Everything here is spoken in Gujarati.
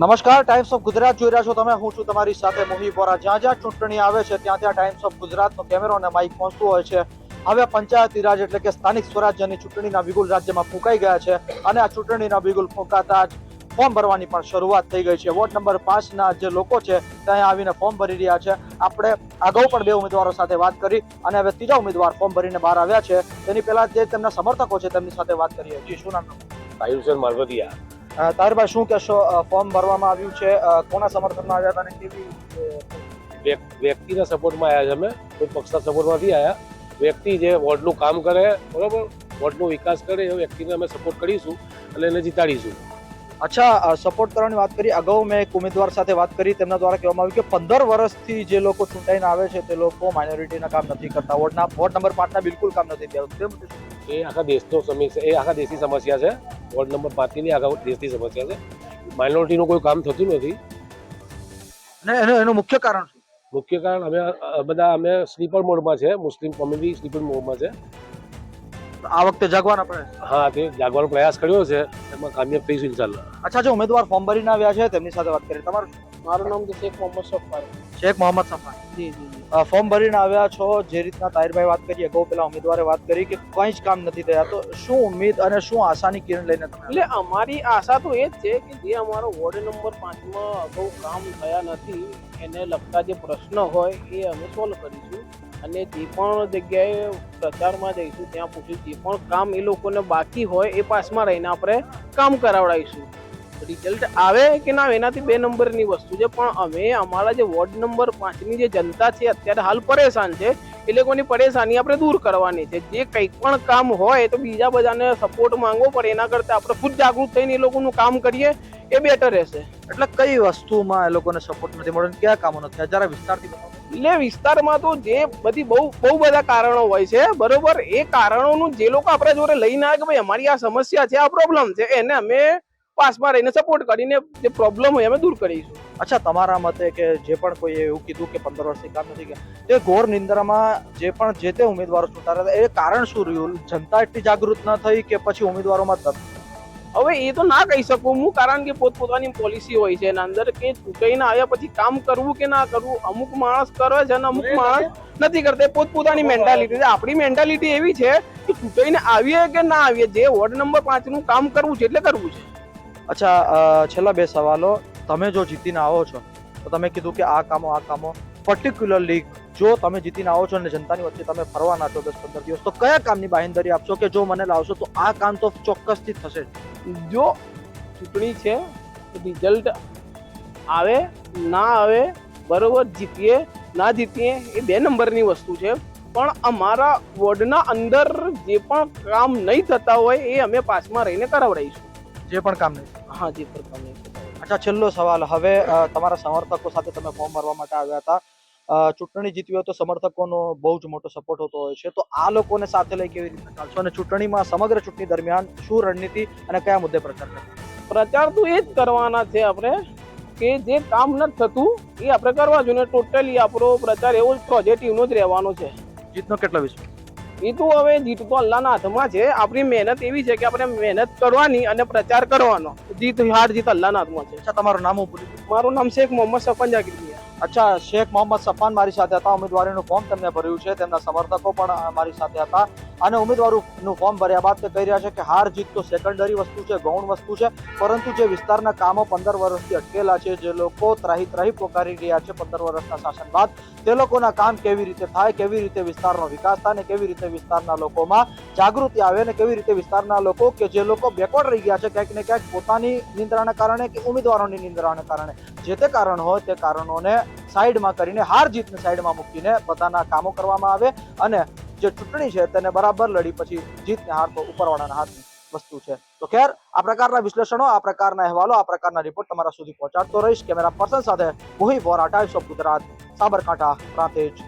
નમસ્કાર ટાઈમ્સ ઓફ ગુજરાત જોઈ રહ્યા છો તમે. હું છું તમારી સાથે મોહી બોરા જ્યાં જ્યાં ચૂંટણી આવે છે, ત્યાં ત્યાં ટાઈમ્સ ઓફ ગુજરાતનો કેમેરો અને માઇક પહોંચતું હોય છે. હવે પંચાયતી રાજ એટલે કે સ્થાનિક સ્વરાજ્યની ચૂંટણીના બિગુલ રાજ્યમાં ફૂંકાઈ ગયા છે અને આ ચૂંટણીના બિગુલ ફૂંકાતા જ ફોર્મ ભરવાની પણ શરૂઆત થઈ ગઈ છે. વોર્ડ નંબર પાંચના જે લોકો છે, ત્યાં આવીને ફોર્મ ભરી રહ્યા છે. આપણે અગાઉ પણ બે ઉમેદવારો સાથે વાત કરી અને હવે ત્રીજા ઉમેદવાર ફોર્મ ભરીને બહાર આવ્યા છે. તેની પહેલા જે તેમના સમર્થકો છે, તેમની સાથે વાત કરીએ જી શું નામ? આયુષન મારવતિયા તારભાઈ શું કહેશો? ફોર્મ ભરવામાં આવ્યું છે. કોના સમર્થનમાં આવ્યા હતા અને કેવી વ્યક્તિના સપોર્ટમાં આવ્યા છે અમે. કોઈ પક્ષના સપોર્ટમાં નથી આવ્યા. વ્યક્તિ જે વોર્ડનું કામ કરે બરોબર? વોર્ડનો વિકાસ કરે એ વ્યક્તિને અમે સપોર્ટ કરીશું અને એને જીતાડીશું. અચ્છા સપોર્ટ કરવાની વાત કરી. અગાઉ મેં એક ઉમેદવાર સાથે વાત કરી. તેમના દ્વારા કહેવામાં આવ્યું કે પંદર વર્ષથી જે લોકો ચૂંટાઈને આવે છે તે લોકો માઇનોરિટીના કામ નથી કરતા. વોર્ડના વોર્ડ નંબર પાંચના બિલકુલ કામ નથી તે એ આખા દેશનો સમસ્યા એ આખા દેશની સમસ્યા છે. વોર્ડ નંબર પાંચની આખા દેશની સમસ્યા છે. માઇનોરિટીનું કોઈ કામ થતું નથી. અને એનું એનું મુખ્ય કારણ શું? મુખ્ય કારણ અમે બધા અમે સ્લીપર મોડમાં છે. મુસ્લિમ કોમ્યુનિટી સ્લીપર મોડમાં છે. આ વખતે જાગવાના પ્રયાસ? હા તે જાગવાનો પ્રયાસ કર્યો છે. એમાં કામયાબ થઈશું ઇન્શાલ્લાહ અચ્છા જો ઉમેદવાર ફોર્મ ભરીને આવ્યા છે તેમની સાથે વાત કરી તમારું મારું નામ છે શેખ મોહમ્મદ સફાર. શેખ મોહમ્મદ સફાર. જી જી. ફોર્મ ભરીને આવ્યા છો, જે રીતના તાહિરભાઈ વાત કરી, અગાઉ પેલા ઉમેદવારે વાત કરી કે કંઈ જ કામ નથી થયા. તો શું ઉમ્મીદ અને શું આશાની કિરણ લઈને એટલે અમારી આશા તો એ જ છે કે જે અમારો વોર્ડ નંબર પાંચમાં અગાઉ કામ થયા નથી, એને લગતા જે પ્રશ્ન હોય એ અમે સોલ્વ કરીશું. અને જે પણ જગ્યાએ પ્રચારમાં જઈશું, ત્યાં પૂછ્યું જે પણ કામ એ લોકોને બાકી હોય એ પાસમાં રહીને આપણે કામ કરાવડાવીશું. રિઝલ્ટ આવે કે ના એનાથી બે નંબરની વસ્તુ છે. પણ અમે અમારા જે વોર્ડ નંબર પાંચની જે જનતા છે અત્યારે હાલ પરેશાન છે. એ લોકોની પરેશાની આપણે દૂર કરવાની છે. જે કંઈ પણ કામ હોય તો બીજા બધાને સપોર્ટ માંગવો પડે. એના કરતાં આપણે ખુદ જાગૃત થઈને એ લોકોનું કામ કરીએ એ બેટર રહેશે. એટલે કઈ વસ્તુમાં એ લોકોને સપોર્ટ નથી મળ્યો? કયા કામો નથી જરા વિસ્તારથી એટલે વિસ્તારમાં તો જે બધી બહુ બહુ બધા કારણો હોય છે. બરોબર? એ કારણોનું જે લોકો આપણા જોડે લઈને આવે કે ભાઈ અમારી આ સમસ્યા છે આ પ્રોબ્લેમ છે. એને અમે પાસમાં રહીને સપોર્ટ કરીને જે પ્રોબ્લેમ હોય અમે દૂર કરીશું. અચ્છા તમારા મતે કે જે પણ કોઈ એવું કીધું કે પંદર વર્ષથી કામ નથી ગયા તે ઘોર નિંદ્રામાં જે પણ જે તે ઉમેદવારો ચૂંટાયા હતા એ કારણ શું રહ્યું? જનતા એટલી જાગૃત ન થઈ કે પછી ઉમેદવારોમાં હવે એ તો ના કહી શકું. હું કારણ કે પોતપોતાની પોલિસી હોય છે એના અંદર કે ચૂંટાઈને આવ્યા પછી કામ કરવું કે ના કરવું અમુક માણસ કરે છે અને અમુક માણસ નથી કરતા. એ પોતપોતાની મેન્ટાલિટી આપણી મેન્ટાલિટી એવી છે કે ચૂંટાઈને આવીએ કે ના આવીએ જે વોર્ડ નંબર પાંચનું કામ કરવું છે એટલે કરવું છે. અચ્છા છેલ્લા બે સવાલો. તમે જો જીતીને આવો છો તો તમે કીધું કે આ કામો આ કામો. પર્ટિક્યુલરલી જો તમે જીતીને આવો છો અને જનતાની વચ્ચે તમે ફરવાના છો દસ પંદર દિવસ તો કયા કામની બાહેંધરી આપશો કે જો મને લાવશો તો આ કામ તો ચોક્કસથી થશે જો. ચૂંટણી છે રિઝલ્ટ આવે ના આવે બરોબર જીતીએ ના જીતીએ એ બે નંબરની વસ્તુ છે. પણ અમારા વોર્ડના અંદર જે પણ કામ નહીં થતા હોય એ અમે પાસમાં રહીને કરાવડાવીશું. જે પણ કામ નહીં. હા જી પર કામ નહીં થતા હોય. અચ્છા છેલ્લો સવાલ. હવે તમારા સમર્થકો સાથે તમે ફોર્મ ભરવા માટે આવ્યા હતા. ચૂંટણી જીતવી હોય તો સમર્થકોનો બહુ જ મોટો સપોર્ટ હોતો હોય છે. તો આ લોકોને સાથે લઈ કેવી રીતે ચાલશો અને ચૂંટણીમાં સમગ્ર ચૂંટણી દરમિયાન શું રણનીતિ અને કયા મુદ્દે પ્રચાર કરશો પ્રચાર તો એ જ કરવાના છે આપણે કે જે કામ નથી થતું એ આપણે કરવા જોઈએ. ટોટલી આપણો પ્રચાર એવો જ પોઝિટિવનો જ રહેવાનો છે. જીતનો કેટલો વિશ્વાસ એ તો હવે જીત તો અલ્લાહના હાથમાં છે. આપણી મહેનત એવી છે કે આપણે મહેનત કરવાની અને પ્રચાર કરવાનો. જીત હાર જીત અલ્લાહના હાથમાં છે. અચ્છા તમારું નામ મારું નામ શેખ મોહમ્મદ સફન જાકીર અચ્છા શેખ મોહમ્મદ સફાન મારી સાથે હતા. ઉમેદવારીનું ફોર્મ તેમને ભર્યું છે. તેમના સમર્થકો પણ મારી સાથે હતા. અને ઉમેદવારોનું ફોર્મ ભર્યા બાદ તે કહી રહ્યા છે કે હાર જીત તો સેકન્ડરી વસ્તુ છે, ગૌણ વસ્તુ છે, પરંતુ જે વિસ્તારના કામો પંદર વર્ષથી અટકેલા છે, જે લોકો ત્રાહી ત્રાહી પોકારી રહ્યા છે પંદર વર્ષના શાસન બાદ, તે લોકોના કામ કેવી રીતે થાય, કેવી રીતે વિસ્તારનો વિકાસ થાય ને કેવી રીતે વિસ્તારના લોકોમાં જાગૃતિ આવે અને કેવી રીતે વિસ્તારના લોકો કે જે લોકો બેકવર્ડ રહી ગયા છે, ક્યાંક ને ક્યાંક પોતાની નિંદ્રાના કારણે કે ઉમેદવારોની નિંદ્રાના કારણે. જે તે કારણ હોય તે કારણોને સાઈડમાં કરીને, હાર જીતને સાઈડમાં મૂકીને પોતાના કામો કરવામાં આવે અને જે ચૂંટણી છે તેને બરાબર લડી પછી જીતને હાર તો ઉપરવાળાના હાથની વસ્તુ છે. તો ખેર, આ પ્રકારના વિશ્લેષણો, આ પ્રકારના અહેવાલો, આ પ્રકારના રિપોર્ટ તમારા સુધી પહોંચાડતો રહીશ. કેમેરા પર્સન સાથે મોહી વોરા, ટાઈમ્સ ઓફ ગુજરાત, સાબરકાંઠા પ્રાંતિજ